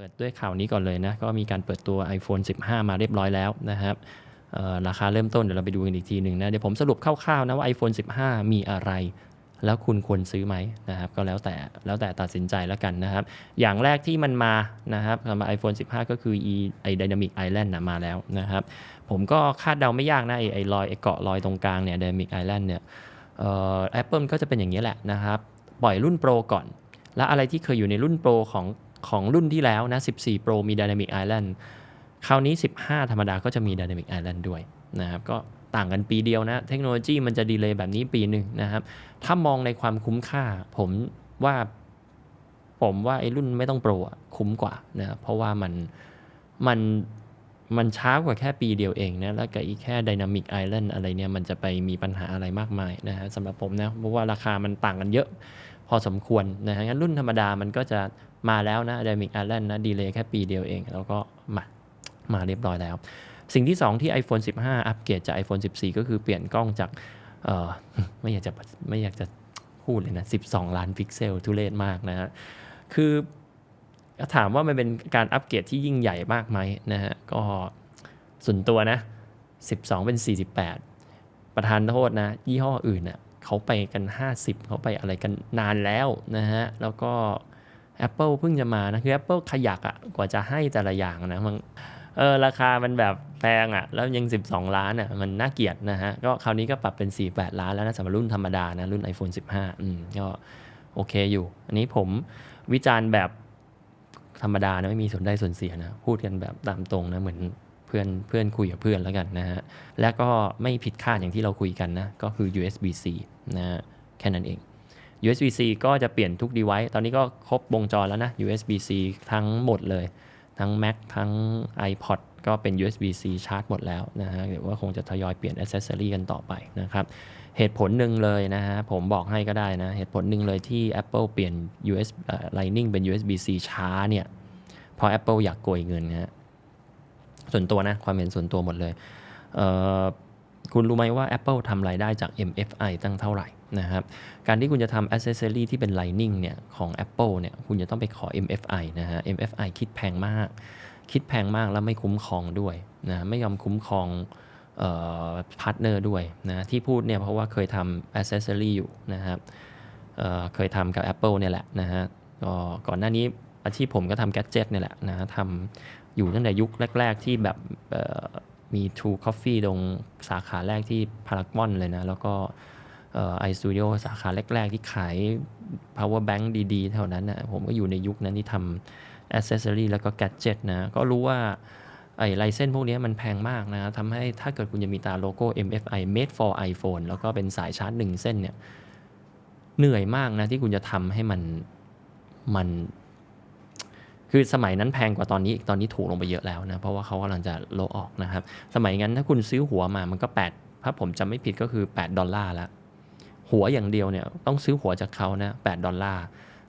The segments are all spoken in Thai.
เปิดด้วยข่าวนี้ก่อนเลยนะ ก็มีการเปิดตัว iPhone 15 มาเรียบร้อยแล้วนะครับราคาเริ่มต้นเดี๋ยวเราไปดูกันอีกทีหนึ่งนะ เดี๋ยวผมสรุปคร่าวๆนะว่า iPhone 15 มีอะไร แล้วคุณควรซื้อไหมนะครับ ก็แล้วแต่แล้วแต่ตัดสินใจแล้วกันนะครับ อย่างแรกที่มันมานะครับสำหรับ iPhone 15 ก็คือ e ไอ Dynamic Island นะมาแล้วนะครับ ผมก็คาดเดาไม่ยากนะไอไอรอยไอเกาะรอยตรงกลางเนี่ย Dynamic Island เนี่ยเอ่อ Apple ก็จะเป็นอย่างนี้แหละนะครับ ปล่อยรุ่น Pro ก่อน และอะไรที่เคยอยู่ในรุ่น Pro ของ ของรุ่นที่แล้วนะ 14 Pro มี Dynamic Island คราวนี้ 15 ธรรมดาก็จะมี Dynamic Island ด้วยนะครับ ก็ต่างกันปีเดียวนะ เทคโนโลยีมันจะดีเลย์แบบนี้ปีหนึ่งนะครับ ถ้ามองในความคุ้มค่า ผมว่า ผมว่าไอ้รุ่นไม่ต้องโปรคุ้มกว่านะเพราะว่ามันมันมันช้ากว่าแค่ปีเดียวเองนะ แล้วก็อีกแค่ Dynamic Island อะไรเนี่ย มันจะไปมีปัญหาอะไรมากมายนะฮะสำหรับผมนะ เพราะว่าราคามันต่างกันเยอะ พอสมควรนะฮะงั้นรุ่นธรรมดามันก็จะ มาแล้วนะ Dynamic Island นะดีเลย์แค่ปีเดียวเอง แล้วก็มามาเรียบร้อยแล้ว สิ่งที่ 2 ที่ iPhone 15 อัปเกรดจาก iPhone 14 ก็คือเปลี่ยนกล้องจากเออไม่อยากจะไม่อยากจะพูดเลยนะ 12 ล้านพิกเซลทุเรศมากนะฮะคือถามว่ามันเป็นการอัปเกรดที่ยิ่งใหญ่มากไหมนะฮะก็ส่วนตัวนะ 12 เป็น 48 ประธานโทษนะ ยี่ห้ออื่นเน่ะเขาไปกัน 50 เขาไปอะไรกันนานแล้วนะฮะ แล้วก็ Apple เพิ่งจะมานะคือ Apple ขยักอะกว่าจะให้แต่ละอย่างนะมันเออราคามันแบบแพงอะ่ะ แล้วยัง 12 ล้านอะ่ะ มันน่าเกลียดนะฮะ ก็คราวนี้ก็ปรับเป็น 48 ล้านแล้วนะสำหรับรุ่นธรรมดานะ รุ่น iPhone 15 อืม ก็โอเคอยู่ อันนี้ผมวิจารณ์แบบธรรมดานะไม่มีส่วนได้ส่วนเสียนะ พูดกันแบบตามตรงนะ เหมือนเพื่อนเพื่อนคุยกับเพื่อนแล้วกันนะฮะ แล้วก็ไม่ผิดคาดอย่างที่เราคุยกันนะ ก็คือ USB-C นะฮะแค่นั้นเอง USB-C ก็จะเปลี่ยนทุก device ตอนนี้ก็ครบวงจรแล้วนะ USB-C ทั้งหมดเลย ทั้ง Mac ทั้ง iPod ก็เป็น USB-C ชาร์จหมดแล้วนะฮะเดี๋ยวว่าคงจะทยอยเปลี่ยน accessory กันต่อไปนะครับ เหตุผลหนึ่งเลยนะฮะ ผมบอกให้ก็ได้นะ เหตุผลหนึ่งเลยที่ Apple เปลี่ยน USB Lightning เป็น USB-C ช้าเนี่ยเพราะ Apple อยากโกยเงินนะฮะส่วนตัวนะ ความเห็นส่วนตัวหมดเลยเอ่อคุณรู้ไหมว่า Apple ทำรายได้จาก MFI ตั้งเท่าไหร่ นะครับการที่คุณจะทำ accessory ที่เป็น Lightning เนี่ยของ Apple เนี่ยคุณจะต้องไปขอ MFI นะฮะ MFI คิดแพงมาก คิดแพงมากแล้วไม่คุ้มครองด้วยนะไม่ยอมคุ้มครองพาร์ทเนอร์ด้วยนะที่พูดเนี่ยเพราะว่าเคยทำ accessory อยู่นะครับเเคยทำกับ Apple เนี่ยแหละนะฮะก็ก่อนหน้านี้อาชีพผมก็ทำแก d เจ็ตเนี่ยแหละนะทำอยู่ตั้งแต่ยุคแรก ๆ ที่แบบมี True Coffee ตรงสาขาแรกที่พารากอนเลยนะแล้วก็ ไอสตูดิโอสาขาแรก ๆ ที่ขาย power bank ดีๆ เท่านั้นนะผมก็อยู่ในยุคนั้นที่ทำ accessory แล้วก็ gadget นะ ก็รู้ว่าไอ้ไลเซนพวกนี้มันแพงมากนะทำให้ถ้าเกิดคุณจะมีตาโลโก้ MFI made for iPhone แล้วก็เป็นสายชาร์จหนึ่งเส้นเนี่ย เหนื่อยมากนะที่คุณจะทำให้มันมัน คือสมัยนั้นแพงกว่าตอนนี้อีกตอนนี้ถูกลงไปเยอะแล้วนะ เพราะว่าเขากำลังจะโลออกนะครับ สมัยนั้นถ้าคุณซื้อหัวมามันก็ 8 ถ้าผมจำไม่ผิดก็คือ 8 ดอลลาร์ละ หัวอย่างเดียวเนี่ยต้องซื้อหัวจากเขานะ8ดอลลาร์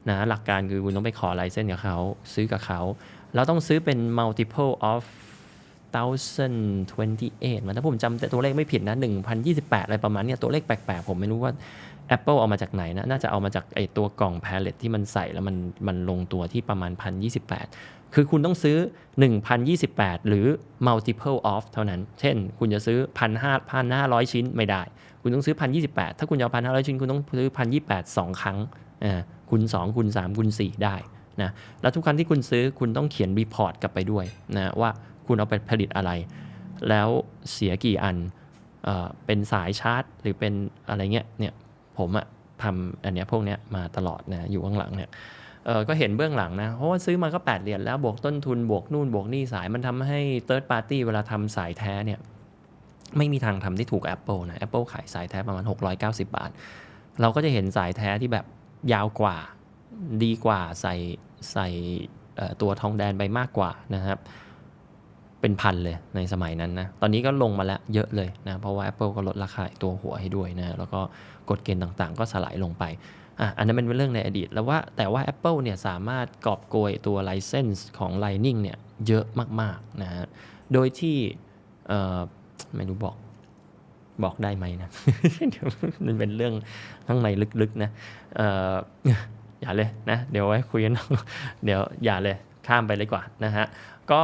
นะหลักการคือคุณต้องไปขอไลเซนส์กับเขาซื้อกับเขาเราต้องซื้อเป็น multiple of 1028มันถ้าผมจำตัวเลขไม่ผิดนะ 1028 อะไรประมาณเนี้ยตัวเลขแปลกๆ ผมไม่รู้ว่า Apple เอามาจากไหนนะ น่าจะเอามาจากไอตัวกล่องแพลเลตที่มันใส่แล้วมันมันลงตัวที่ประมาณ 1028 คือคุณต้องซื้อ 1028 หรือ multiple of เท่านั้น เช่น คุณจะซื้อ1,500 1,500 ชิ้นไม่ได้ คุณต้องซื้อ 1,028 ถ้าคุณจะเอา1,500 ชิ้น คุณต้องซื้อ 1,028 2 ครั้งอ่าคูณ2คูณ3คูณ4ได้นะแล้วทุกครั้งที่คุณซื้อคุณต้องเขียนรีพอร์ตกลับไปด้วยนะว่าคุณเอาไปผลิตอะไร แล้วเสียกี่อันเอ่อเป็นสายชาร์จ หรือเป็นอะไรเงี้ยเนี่ยผมอะทำอันเนี้ยพวกเนี้ยมาตลอดนะอยู่ข้างหลังเนี่ย ก็เห็นเบื้องหลังนะ เพราะว่าซื้อมาก็ 8 เหรียญแล้วบวกต้นทุนบวกนู่นบวกนี่สายมันทำให้ third party เวลาทำสายแท้เนี่ยไม่มีทางทำที่ถูก Apple นะ Apple ขายสายแท้ประมาณ 690 บาท เราก็จะเห็นสายแท้ที่แบบยาวกว่าดีกว่าใส่ใส่ตัวทองแดนไปมากกว่านะครับ เป็นพันเลยในสมัยนั้นนะ ตอนนี้ก็ลงมาแล้วเยอะเลยนะ เพราะว่า Apple ก็ลดราคาตัวหัวให้ด้วยนะ แล้วก็กฎเกณฑ์ต่างๆ ก็สลายลงไป อะอันนั้นเป็นเรื่องในอดีต แล้วว่าแต่ว่า Apple เนี่ยสามารถกอบโกยตัว license ของ Lightning เนี่ยเยอะมากๆนะฮะ โดยที่เอ่อไม่รู้บอกบอกได้ไหมนะเดี๋ยวมันเป็นเรื่องข้างในลึกๆนะเอ่ออย่าเลยนะ เดี๋ยวไว้คุยกันเดี๋ยวอย่าเลยข้ามไปเลยกว่านะฮะ ก็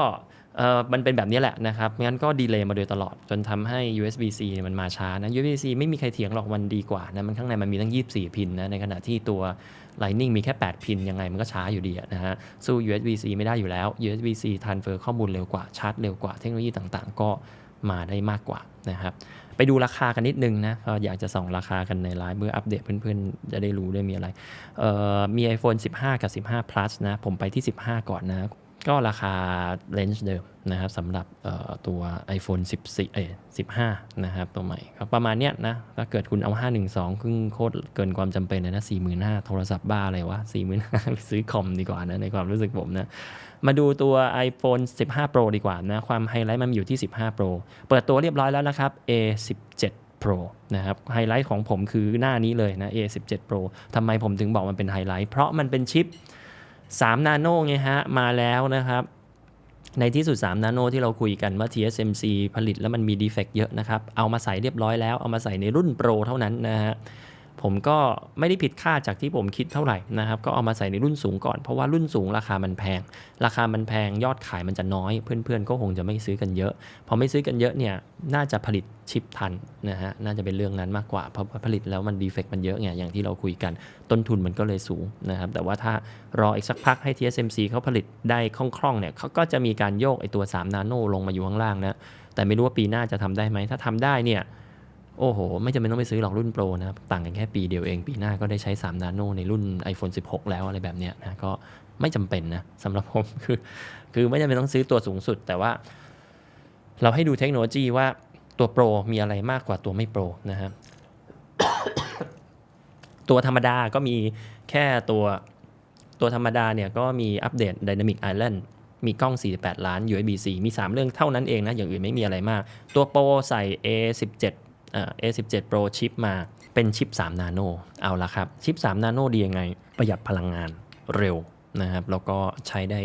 เออมันเป็นแบบนี้แหละนะครับงั้นก็ดีเลย์มาโดยตลอดจนทำให้ USB-C มันมาช้านะ USB-C ไม่มีใครเถียงหรอกมันดีกว่านะมันข้างในมันมีตั้ง 24 พินนะในขณะที่ตัว Lightning มีแค่ 8 พินยังไงมันก็ช้าอยู่ดีนะฮะสู้ USB-C ไม่ได้อยู่แล้ว USB-C transfer ข้อมูลเร็วกว่าชาร์จเร็วกว่าเทคโนโลยีต่างๆ ก็มาได้มากกว่านะครับไปดูราคากันนิดนึงนะก็อยากจะส่องราคากันในไลฟ์เมื่ออัปเดตเพื่อนๆ จะได้รู้ด้วยมีอะไรเออมี iPhone 15 กับ 15 plus นะผมไปที่ 15 ก่อนนะ ก็ราคาเลนส์เดิมนะครับสำหรับตัว iPhone 14เอ้15 นะครับ ตัวใหม่ก็ประมาณเนี้ยนะ ถ้าเกิดคุณเอา 512 ครึ่งโคตรเกินความจำเป็นเลยนะ 45,000 โทรศัพท์บ้าอะไรวะ 45,000 ไปซื้อคอมดีกว่านะ ในความรู้สึกผมนะ มาดูตัว iPhone 15 Pro ดีกว่านะ ความไฮไลท์มันอยู่ที่ 15 Pro เปิดตัวเรียบร้อยแล้วนะครับ A17 Pro นะครับไฮไลท์ของผมคือหน้านี้เลยนะ A17 Pro ทำไมผมถึงบอกมันเป็นไฮไลท์เพราะมันเป็นชิป 3 นาโนไงฮะ มาแล้วนะครับ ในที่สุด 3 นาโนที่เราคุยกันว่า TSMC ผลิตแล้วมันมีดีเฟกต์เยอะนะครับ เอามาใส่เรียบร้อยแล้ว เอามาใส่ในรุ่นโปรเท่านั้นนะฮะ ผมก็ไม่ได้ผิดคาดจากที่ผมคิดเท่าไหร่นะครับ ก็เอามาใส่ในรุ่นสูงก่อน เพราะว่ารุ่นสูงราคามันแพง ราคามันแพงยอดขายมันจะน้อย เพื่อนๆก็คงจะไม่ซื้อกันเยอะ พอไม่ซื้อกันเยอะเนี่ยน่าจะผลิตชิปทันนะฮะน่าจะเป็นเรื่องนั้นมากกว่าเพราะผลิตแล้วมันดีเฟกต์มันเยอะไงอย่างที่เราคุยกันต้นทุนมันก็เลยสูงนะครับ แต่ว่าถ้ารออีกสักพักให้ TSMC เขาผลิตได้คล่องๆเนี่ยเขาก็จะมีการโยกไอตัว3นาโนลงมาอยู่ข้างล่างนะแต่ไม่รู้ว่าปีหน้าจะทำได้ไหมถ้าทำได้เนี่ย โอ้โห ไม่จำเป็นต้องไปซื้อหรอกรุ่นโปรนะครับ ต่างกันแค่ปีเดียวเอง ปีหน้าก็ได้ใช้ 3 นาโนในรุ่น iPhone 16 แล้วอะไรแบบเนี้ยนะก็ไม่จำเป็นนะสำหรับผมคือคือไม่จำเป็นต้องซื้อตัวสูงสุด แต่ว่า เราให้ดูเทคโนโลยีว่าตัวโปรมีอะไรมากกว่าตัวไม่โปรนะครับตัวธรรมดาก็มีแค่ตัวตัวธรรมดาเนี่ยก็มีอัปเดต Dynamic Island มีกล้อง 48 ล้าน USB-C มี 3 เรื่องเท่านั้นเองนะ อย่างอื่นไม่มีอะไรมาก ตัวโปรใส่ A17 A17 Pro ชิปมาเป็นชิป 3 นาโนเอาละครับ ชิป 3 นาโนดียังไง ประหยัดพลังงานเร็วนะครับ แล้วก็ใช้ได้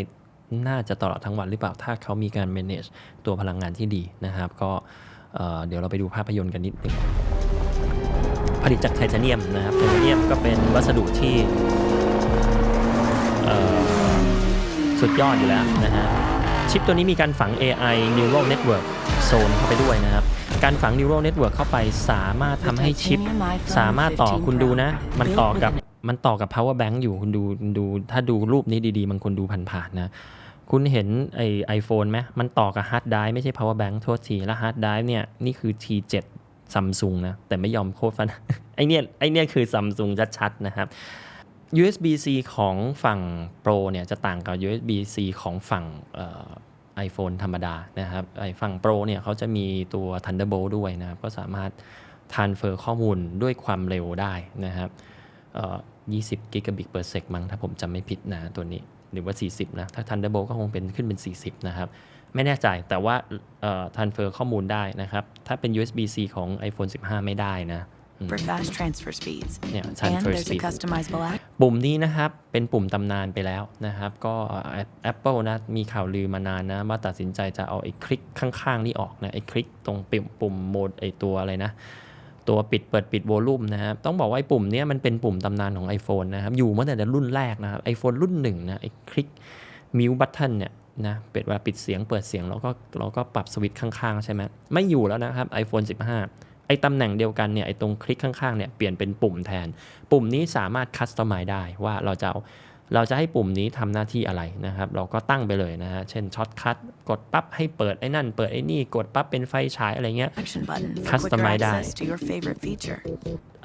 น่าจะตลอดทั้งวันหรือเปล่า ถ้าเขามีการ manage ตัวพลังงานที่ดีนะครับ ก็เเดี๋ยวเราไปดูภาพยนตร์กันนิดหนึงผลิตจากไทเทเนียมนะครับ ไทเทเนียมก็เป็นวัสดุที่สุดยอดอยู่แล้วนะฮะชิปตัวนี้มีการฝัง AI Neural Network Zone เข้าไปด้วยนะครับ การฝัง Neural Network เข้าไปสามารถทำให้ชิป สามารถต่อคุณดูนะ มันต่อกับมันต่อกับ power bank อยู่คุณดูคุณดู ถ้าดูรูปนี้ดีๆมันคนดูผ่านๆนะ คุณเห็นไอไอโฟนไหมมันต่อกับฮาร์ดไดรฟ์ไม่ใช่ power bank โทษที แล้วฮาร์ดไดรฟ์เนี่ย นี่คือ T7 ซัมซุงนะ แต่ไม่ยอมโคตรฟัน ไอเนี่ยไอเนี่ยคือซัมซุงชัดๆ นะครับ USB-C ของฝั่ง Pro เนี่ยจะต่างกับ USB-C ของฝั่ง ไอโฟนธรรมดานะครับไอฝั่ง Pro เนี่ยเขาจะมีตัว Thunderbolt ด้วยนะครับ ก็สามารถ transfer ข้อมูลด้วยความเร็วได้นะครับ20 gigabit per sec มั้งถ้าผมจำไม่ผิดนะตัวนี้ หรือว่า 40 นะ ถ้า Thunderbolt ก็คงเป็นขึ้นเป็น 40 นะครับ ไม่แน่ใจแต่ว่า transfer ข้อมูลได้นะครับ ถ้าเป็น USB-C ของ iPhone 15 ไม่ได้นะ for fast transfer speeds. Yeah, and transfer there's speed. a customizable app ปุ่มนี้นะครับเป็นปุ่มตำนานไปแล้วนะครับ ก็ Apple นะมีข่าวลือมานานนะว่าตัดสินใจจะเอาไอ้คลิกข้างๆนี่ออกนะไอ้คลิกตรงปุ่มปุ่มโหมดไอ้ตัวอะไรนะ ตัวปิดเปิดปิดโวลูมนะครับ ต้องบอกว่าไอ้ปุ่มเนี้ยมันเป็นปุ่มตำนานของ iPhone นะครับ อยู่มาตั้งแต่รุ่นแรกนะครับ iPhone รุ่นหนึ่งนะไอ้คลิกมิวบัตเทนเนี่ยนะเป็นเวลาปิดเสียงเปิดเสียงแล้วก็เราก็ปรับสวิตช์ข้างๆ ใช่ไหมไม่อยู่แล้วนะครับ iPhone 15 ไอ้ตำแหน่งเดียวกันเนี่ยไอ้ตรงคลิกข้างๆเนี่ยเปลี่ยนเป็นปุ่มแทน ปุ่มนี้สามารถคัสตอมไมได้ว่าเราจะเอาเราจะให้ปุ่มนี้ทำหน้าที่อะไรนะครับ เราก็ตั้งไปเลยนะฮะ เช่นช็อตคัทกดปั๊บให้เปิดไอ้นั่น เปิดไอ้นี่กดปั๊บเป็นไฟฉายอะไรเงี้ย action button for quicker Customize ได้ access to your favorite feature.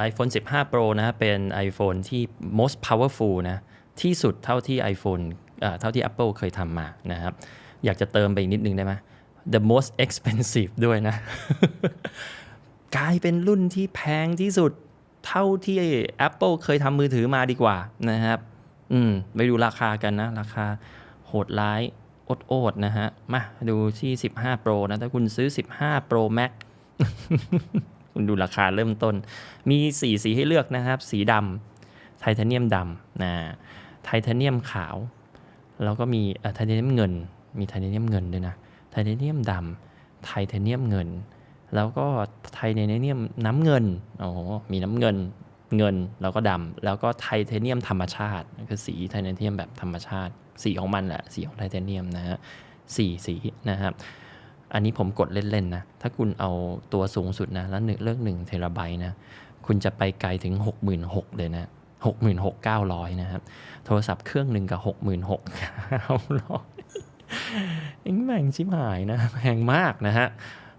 iPhone 15 Pro นะเป็น iPhone ที่ most powerful นะที่สุดเท่าที่ iPhone เอ่อเท่าที่ Apple เคยทำมานะครับ อยากจะเติมไปอีกนิดนึงได้ไหม the most expensive ด้วยนะ กลายเป็นรุ่นที่แพงที่สุดเท่าที่ Apple เคยทำมือถือมาดีกว่านะครับ อืม ไปดูราคากันนะ ราคาโหดร้ายอดโอดนะฮะ มาดูที่ 15 Pro นะ ถ้าคุณซื้อ 15 Pro Max คุณดูราคาเริ่มต้น มีสีสีให้เลือกนะครับ สีดำไทเทเนียมดำนะไทเทเนียมขาว แล้วก็มีไทเทเนียมเงิน มีไทเทเนียมเงินด้วยนะ ไทเทเนียมดำไทเทเนียมเงิน แล้วก็ไทเทเนียมน้ำเงินโอ๋อมีน้ำเงินเงินแล้วก็ดำแล้วก็ไทเทเนียมธรรมชาติ คือสีไทเทเนียมแบบธรรมชาติ สีของมันแหละสีของไทเทเนียมนะฮะสี่สีนะครับอันนี้ผมกดเล่น ๆ นะ ถ้าคุณเอาตัวสูงสุดนะ แล้วหนึ่งเลือกหนึ่งเทราไบต์นะ คุณจะไปไกลถึง 66,000เลยนะ 66,900 นะครับ โทรศัพท์เครื่องหนึ่งกับ 66,900เอ็งแม่งชิบหายนะ แพงมากนะฮะ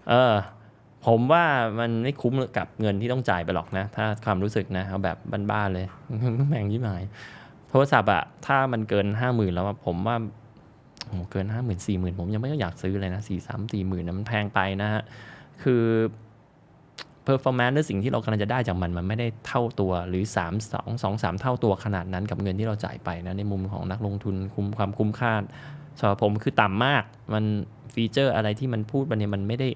เออ ผมว่ามันไม่คุ้มกับเงินที่ต้องจ่ายไปหรอกนะ ถ้าความรู้สึกนะเอาแบบบ้านๆเลยแพงชิบหายโทรศัพท์อะถ้ามันเกิน50,000แล้วผมว่าโอ้โหเกินห้าหมื่นสี่หมื่นผมยังไม่อยากซื้อเลยนะสี่สามสี่หมื่นมันแพงไปนะฮะคือ performance หรือสิ่งที่เรากำลังจะได้จากมัน มันไม่ได้เท่าตัวหรือ 3 2 2 3 เท่าตัวขนาดนั้นกับเงินที่เราจ่ายไปนะในมุมของนักลงทุนคุ้มความคุ้มค่าสำหรับผมคือต่ำมากมันฟีเจอร์อะไรที่มันพูดมาเนี่ยมันไม่ได้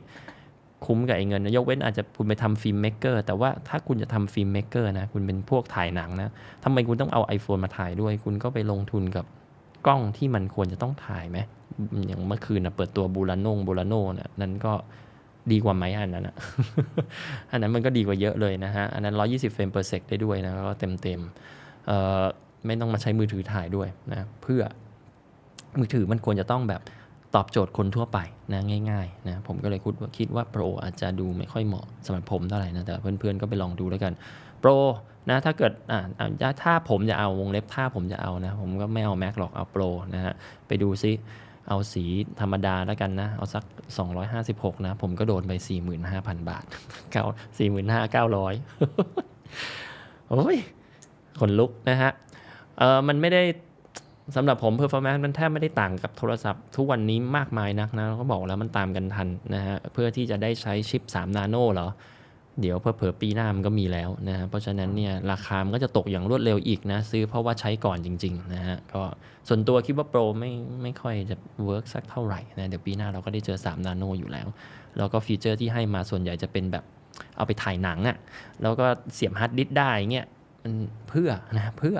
คุ้มกับไอ้เงินนะยกเว้นอาจจะคุณไปทำฟิล์มเมกเกอร์แต่ว่าถ้าคุณจะทำฟิล์มเมกเกอร์นะ คุณเป็นพวกถ่ายหนังนะทำไมคุณต้องเอา iPhone มาถ่ายด้วย คุณก็ไปลงทุนกับกล้องที่มันควรจะต้องถ่ายไหมอย่างเมื่อคืนนะเปิดตัวบูรานงบูรานโน่นั่นก็ดีกว่าไหมอันนั้นอะอันนั้นมันก็ดีกว่าเยอะเลยนะฮะ อันนั้น 120เฟรม per sec ได้ด้วยนะ ก็เต็มเต็มๆเอ่อไม่ต้องมาใช้มือถือถ่ายด้วยนะ เพื่อมือถือมันควรจะต้องแบบ ตอบโจทย์คนทั่วไปนะง่ายๆนะผมก็เลยคิดว่าคิดว่าโปรอาจจะดูไม่ค่อยเหมาะสำหรับผมเท่าไหร่นะแต่เพื่อนๆก็ไปลองดูแล้วกันโปรนะถ้าเกิดอ่าถ้าผมจะเอาวงเล็บถ้าผมจะเอานะผมก็ไม่เอาแม็กหรอกเอาโปรนะฮะไปดูซิเอาสีธรรมดาแล้วกันนะ เอาสัก 256 นะ ผมก็โดนไป 45,000 บาทเก้า45,900 โอ้ยขนลุกนะฮะเออมันไม่ได้ สำหรับผม performance มันแทบไม่ได้ต่างกับโทรศัพท์ทุกวันนี้มากมายนักนะก็บอกแล้วมันตามกันทันนะฮะเพื่อที่จะได้ใช้ชิป 3 นาโนเหรอ เดี๋ยวเผื่อปีหน้ามันก็มีแล้วนะฮะเพราะฉะนั้นเนี่ยราคามันก็จะตกอย่างรวดเร็วอีกนะ ซื้อเพราะว่าใช้ก่อนจริงๆนะฮะก็ส่วนตัวคิดว่าโปรไม่ไม่ค่อยจะเวิร์กสักเท่าไหร่นะเดี๋ยวปีหน้าเราก็ได้เจอ 3 นาโนอยู่แล้ว แล้วก็ฟีเจอร์ที่ให้มาส่วนใหญ่จะเป็นแบบเอาไปถ่ายหนังอะ่ะแล้วก็เสียบฮาร์ดดิสก์ได้เงี้ย มันเพื่อนะเพื่อ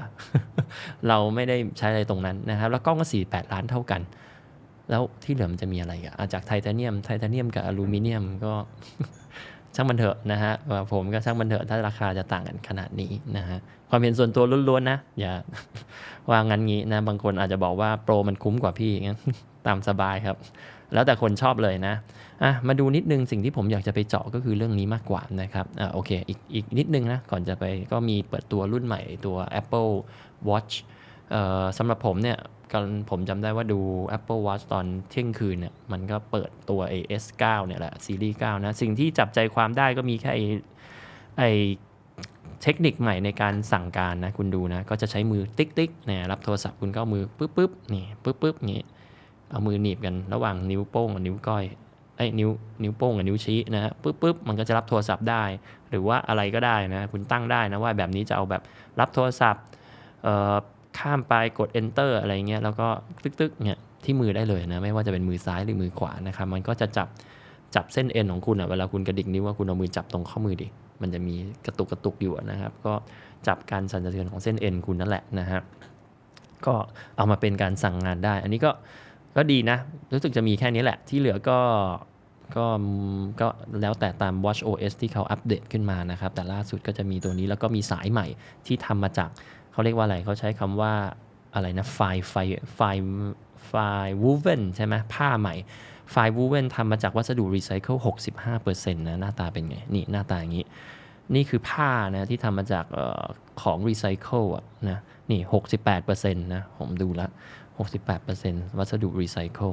เราไม่ได้ใช้อะไรตรงนั้นนะครับ แล้วกล้องก็ 48 ล้านเท่ากัน แล้วที่เหลือมันจะมีอะไรอะจากไทเทเนียมไทเทเนียมกับอลูมิเนียมก็ช่างมันเถอะนะฮะผมก็ช่างมันเถอะถ้าราคาจะต่างกันขนาดนี้นะฮะความเห็นส่วนตัวล้วนๆนะ อย่าว่างั้นงี้นะ บางคนอาจจะบอกว่าโปรมันคุ้มกว่าพี่งั้นตามสบายครับ แล้วแต่คนชอบเลยนะอะมาดูนิดนึงสิ่งที่ผมอยากจะไปเจาะก็คือเรื่องนี้มากกว่านะครับอะโอเคอีกอีกนิดนึงนะ ก่อนจะไปก็มีเปิดตัวรุ่นใหม่ตัว Apple Watch เอ่อสำหรับผมเนี่ยกันผมจำได้ว่าดู Apple Watch ตอนเที่ยงคืนเนี่ยมันก็เปิดตัว AS9 เนี่ยแหละซีรีส์9นะ สิ่งที่จับใจความได้ก็มีแค่ไอ้ไอเทคนิคใหม่ในการสั่งการนะ คุณดูนะ ก็จะใช้มือติ๊กติ๊กเนี่ยรับโทรศัพท์คุณก็มือปึ๊บปึ๊บนี่ปึ๊บปึ๊บอย่างงี้ เอามือหนีบกันระหว่างนิ้วโป้งกับนิ้วก้อยไอ้นิ้วนิ้วโป้งกับนิ้วชี้นะฮะปึ๊บปึ๊บมันก็จะรับโทรศัพท์ได้ หรือว่าอะไรก็ได้นะคุณตั้งได้นะว่าแบบนี้จะเอาแบบรับโทรศัพท์เอ่อข้ามไปกด enter อะไรเงี้ยแล้วก็ตึกๆเนี่ยที่มือได้เลยนะไม่ว่าจะเป็นมือซ้ายหรือมือขวานะครับมันก็จะจับจับเส้นเอ็นของคุณอะเวลาคุณกระดิกนิ้วว่าคุณเอามือจับตรงข้อมือดิมันจะมีกระตุกกระตุกอยู่นะครับก็จับการสั่นสะเทือนของเส้นเอ็นคุณนั่นแหละนะฮะก็เอามาเป็นการสั่งงานได้ อันนี้ก็ ก็ดีนะ รู้สึกจะมีแค่นี้แหละ ที่เหลือก็ก็ก็แล้วแต่ตาม Watch OS ที่เขาอัปเดตขึ้นมานะครับ แต่ล่าสุดก็จะมีตัวนี้แล้วก็มีสายใหม่ที่ทำมาจาก เขาเรียกว่าอะไรเขาใช้คำว่าอะไรนะไฟไฟไฟไฟวูเวนใช่ไหมผ้าใหม่ไฟวูเวนทำมาจากวัสดุรีไซเคิล65%นะหน้าตาเป็นไง นี่หน้าตาอย่างนี้ นี่คือผ้านะที่ทำมาจากออของรีไซเคิลอะนะนี่ 68%นะ ผมดูแล้ว68%วัสดุรีไซเคิล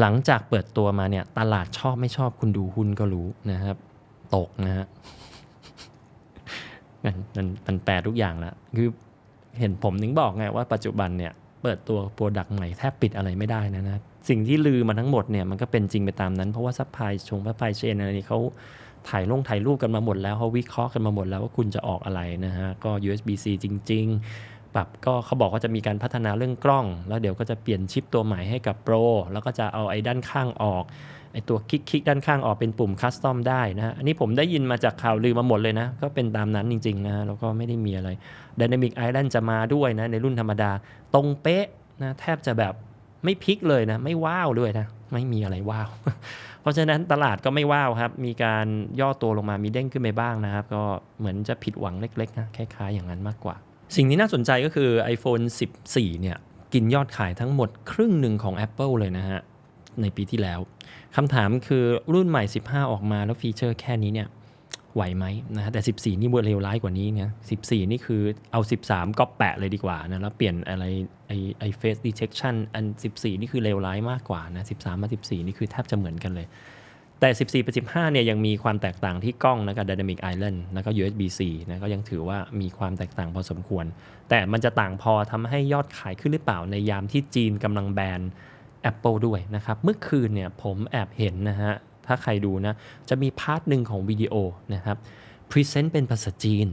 หลังจากเปิดตัวมาเนี่ย ตลาดชอบไม่ชอบคุณดูหุ้นก็รู้นะครับ ตกนะฮะมันมันมันแปลทุกอย่างละคือเห็นผมถึงบอกไงว่าปัจจุบันเนี่ย เปิดตัวโปรดักต์ใหม่แทบปิดอะไรไม่ได้นะนะสิ่งที่ลือมาทั้งหมดเนี่ยมันก็เป็นจริงไปตามนั้น เพราะว่าซัพพลายชงซัพพลายเชนอะไรนี่เขาถ่ายลงถ่ายรูปกันมาหมดแล้วเขาวิเคราะห์กันมาหมดแล้วว่าคุณจะออกอะไรนะฮะ ก็ USB-C จริง ๆ ปรับก็เขาบอกว่าจะมีการพัฒนาเรื่องกล้อง แล้วเดี๋ยวก็จะเปลี่ยนชิปตัวใหม่ให้กับโปรแล้วก็จะเอาไอ้ด้านข้างออกไอตัวคลิกคลิกด้านข้างออกเป็นปุ่มคัสตอมได้นะฮะอันนี้ผมได้ยินมาจากข่าวลือมาหมดเลยนะ ก็เป็นตามนั้นจริง ๆนะแล้วก็ไม่ได้มีอะไร Dynamic Island จะมาด้วยนะ ในรุ่นธรรมดา ตรงเป๊ะนะแทบจะแบบไม่พลิกเลยนะ ไม่ว้าวด้วยนะ ไม่มีอะไรว้าว เพราะฉะนั้นตลาดก็ไม่ว้าวครับ มีการย่อตัวลงมามีเด้งขึ้นไปบ้างนะครับ ก็เหมือนจะผิดหวังเล็กๆนะคล้ายๆอย่างนั้นมากกว่า สิ่งที่น่าสนใจก็คือ iPhone 14 เนี่ย กินยอดขายทั้งหมดครึ่งหนึ่งของ Apple เลยนะฮะ ในปีที่แล้วคำถามคือรุ่นใหม่ 15 ออกมาแล้วฟีเจอร์แค่นี้เนี่ย ไหวไหมนะฮะแต่ 14 นี่เลวร้ายกว่านี้เนี่ย14 นี่คือเอา 13 ก็แปะเลยดีกว่านะ แล้วเปลี่ยนอะไรไอไอ face detection อัน 14 นี่คือเลวร้ายมากกว่านะ 13 มา 14 นี่คือแทบจะเหมือนกันเลย แต่ 14 ไป 15 เนี่ยยังมีความแตกต่างที่กล้องนะกับ Dynamic Island แล้วก็ USB-C นะก็ยังถือว่ามีความแตกต่างพอสมควร แต่มันจะต่างพอทำให้ยอดขายขึ้นหรือเปล่าในยามที่จีนกำลังแบน Apple ด้วยนะครับ เมื่อคืนเนี่ยผมแอบเห็นนะฮะ ถ้าใครดูนะ จะมีพาร์ทหนึ่งของวิดีโอนะครับพรีเซนต์เป็นภาษาจีน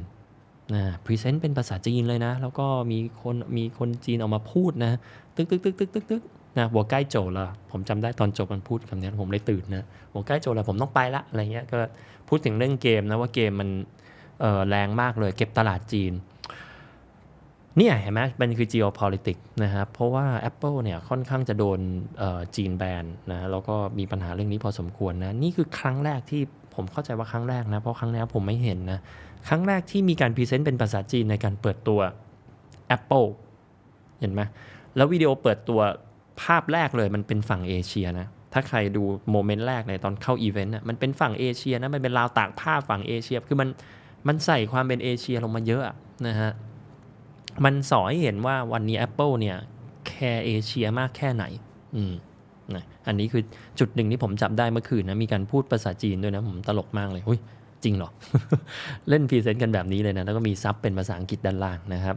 นะพรีเซนต์เป็นภาษาจีนเลยนะ แล้วก็มีคนมีคนจีนออกมาพูดนะ ตึกตึกตึกตึกตึกตึก นะหัวใกล้โจละผมจำได้ตอนจบมันพูดคำนี้ผมเลยตื่นนะหัวใกล้โจละผมต้องไปละอะไรเงี้ยก็พูดถึงเรื่องเกมนะว่าเกมมันแรงมากเลย เก็บตลาดจีนเนี่ยเห็นไหมมันคือ geopolitics นะครับ เพราะว่า Apple เนี่ยค่อนข้างจะโดนจีนแบนนะแล้วก็มีปัญหาเรื่องนี้พอสมควรนะ นี่คือครั้งแรกที่ผมเข้าใจว่าครั้งแรกนะ เพราะครั้งแรกผมไม่เห็นนะ ครั้งแรกที่มีการพรีเซนต์เป็นภาษาจีนในการเปิดตัว Apple เห็นไหมแล้ววิดีโอเปิดตัว ภาพแรกเลยมันเป็นฝั่งเอเชียนะ ถ้าใครดูโมเมนต์แรกในตอนเข้าอีเวนต์น่ะมันเป็นฝั่งเอเชียนะ มันเป็นราวตากผ้าฝั่งเอเชีย คือมันมันใส่ความเป็นเอเชียลงมาเยอะนะฮะ มันสอนให้เห็นว่าวันนี้ Apple เนี่ยแคร์เอเชียมากแค่ไหน อืมนะอันนี้คือจุดหนึ่งที่ผมจับได้เมื่อคืนนะ มีการพูดภาษาจีนด้วยนะ ผมตลกมากเลยอุยจริงเหรอ เล่นพรีเซนต์กันแบบนี้เลยนะ แล้วก็มีซับเป็นภาษาอังกฤษด้านล่างนะครับ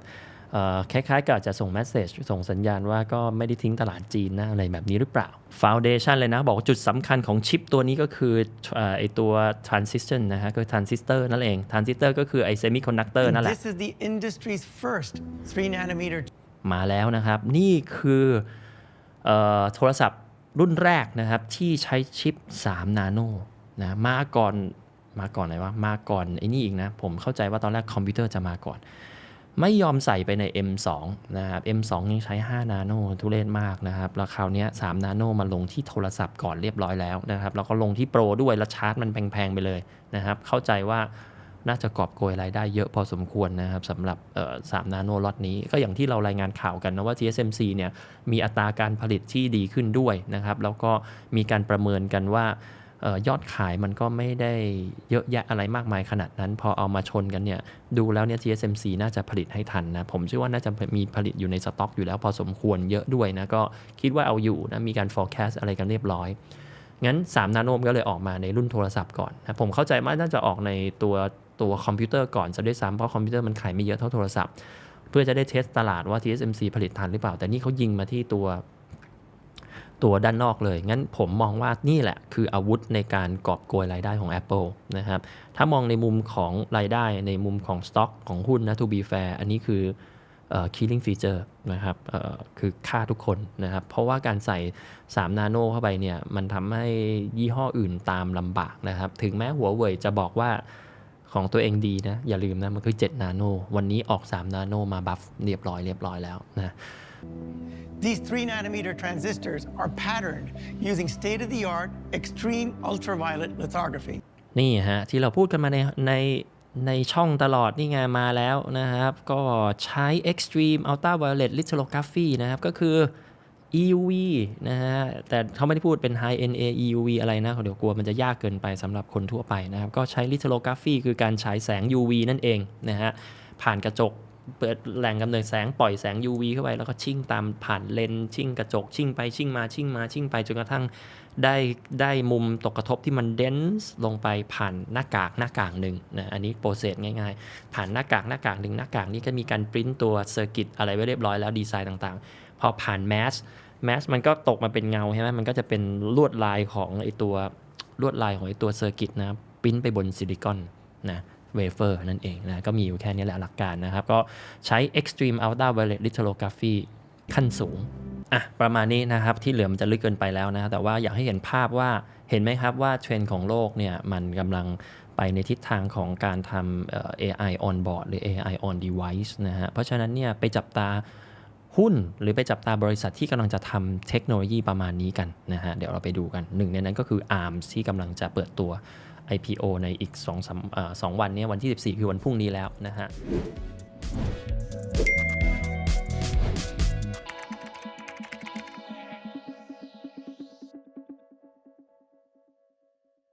คล้ายๆกับจะส่งแมสเซจส่งสัญญาณว่าก็ไม่ได้ทิ้งตลาดจีนนะอะไรแบบนี้หรือเปล่า Foundation เลยนะ บอกว่าจุดสำคัญของชิปตัวนี้ก็คือเอ่อไอตัว transistor นะฮะคือ transistor นั่นเอง transistor ก็คือไอ semiconductor นั่นแหละ This is the industry's first 3 nanometer มาแล้วนะครับ นี่คือเออโทรศัพท์รุ่นแรกนะครับ ที่ใช้ชิป 3 นาโนนะมาก่อนมาก่อนไหนวะมาก่อนไอ้นี่อีกนะ ผมเข้าใจว่าตอนแรกคอมพิวเตอร์จะมาก่อน ไม่ยอมใส่ไปใน M2 นะครับ M2 ยังใช้ 5 นาโนทุเรศมากนะครับ แล้วคราวเนี้ย3นาโนมาลงที่โทรศัพท์ก่อนเรียบร้อยแล้วนะครับ แล้วก็ลงที่โปรด้วย แล้วชาร์จมันแพงๆไปเลยนะครับ เข้าใจว่าน่าจะกอบโกยรายได้เยอะพอสมควรนะครับสำหรับเอ่อ3นาโนล็อตนี้ ก็อย่างที่เรารายงานข่าวกันนะว่า TSMC เนี่ยมีอัตราการผลิตที่ดีขึ้นด้วยนะครับ แล้วก็มีการประเมินกันว่า ยอดขายมันก็ไม่ได้เยอะแยะอะไรมากมายขนาดนั้น พอเอามาชนกันเนี่ยดูแล้วเนี่ย TSMC น่าจะผลิตให้ทันนะ ผมเชื่อว่าน่าจะมีผลิตอยู่ในสต็อกอยู่แล้วพอสมควรเยอะด้วยนะ ก็คิดว่าเอาอยู่นะ มีการ forecast อะไรกันเรียบร้อย งั้น 3 นาโนมก็เลยออกมาในรุ่นโทรศัพท์ก่อนนะผมเข้าใจว่าน่าจะออกในตัวตัวคอมพิวเตอร์ก่อนจะด้วยซ้ำเพราะคอมพิวเตอร์มันขายไม่เยอะเท่าโทรศัพท์ เพื่อจะได้เทสตลาดว่า TSMC ผลิตทันหรือเปล่า แต่นี่เขายิงมาที่ตัว ตัวด้านนอกเลย งั้นผมมองว่านี่แหละคืออาวุธในการกอบโกยรายได้ของ Apple นะครับ ถ้ามองในมุมของรายได้ในมุมของสต็อกของหุ้นนะ to be fair อันนี้คือเอ่อ killing feature นะครับเอ่อคือฆ่าทุกคนนะครับ เพราะว่าการใส่ 3 นาโนเข้าไปเนี่ย มันทำให้ยี่ห้ออื่นตามลำบากนะครับ ถึงแม้หัวเว่ยจะบอกว่าของตัวเองดีนะ อย่าลืมนะ มันคือ 7 นาโน วันนี้ออก 3 นาโนมาบัฟเรียบร้อยเรียบร้อยแล้วนะ These 3 nanometer transistors are patterned using state of the art extreme ultraviolet lithography. นี่ฮะ ที่เราพูดกันมาในในในช่องตลอดนี่ไงมาแล้วนะครับ ก็ใช้ Extreme Ultraviolet Lithography นะครับ ก็คือ EUV นะฮะ แต่เขาไม่ได้พูดเป็น High NA EUV อะไรนะเดี๋ยวกลัวมันจะยากเกินไปสำหรับคนทั่วไปนะครับ ก็ใช้ Lithography คือการฉายแสง UV นั่นเองนะฮะ ผ่านกระจก เปิดแหล่งกำเนิดแสงปล่อยแสง UV เข้าไปแล้วก็ชิ่งตามผ่านเลนส์ชิ่งกระจก ชิ่งไปชิ่งมาชิ่งมาชิ่งไปจนกระทั่งได้ได้มุมตกกระทบที่มันเดนส์ลงไปผ่านหน้ากากหน้ากากหนึ่งนะอันนี้โปรเซสง่ายๆ ผ่านหน้ากากหน้ากากหนึ่งหน้ากากนี้ก็มีการปริ้นตัวเซอร์กิตอะไรไว้เรียบร้อยแล้วดีไซน์ต่างๆ พอผ่านแมสแมสมันก็ตกมาเป็นเงาใช่ไหมมันก็จะเป็นลวดลายของไอตัวลวดลายของไอตัวเซอร์กิตนะปริ้นไปบนซิลิคอนนะ เวเฟอร์นั่นเองนะก็มีอยู่แค่นี้แหละหลักการนะครับ ก็ใช้ Extreme Ultraviolet Lithography ขั้นสูงอะประมาณนี้นะครับที่เหลือมันจะลึกเกินไปแล้วนะแต่ว่าอยากให้เห็นภาพว่าเห็นไหมครับว่าเทรนด์ของโลกเนี่ยมันกำลังไปในทิศทางของการทำเอ่อ AI on board หรือ AI on device นะฮะเพราะฉะนั้นเนี่ยไปจับตาหุ้นหรือไปจับตาบริษัทที่กำลังจะทำเทคโนโลยีประมาณนี้กันนะฮะเดี๋ยวเราไปดูกันหนึ่งในนั้นก็คือ ARM ที่กำลังจะเปิดตัว IPO ในอีก2อ่อวันนี้วันที่ 14 คือวันพรุ่งนี้แล้วนะฮะ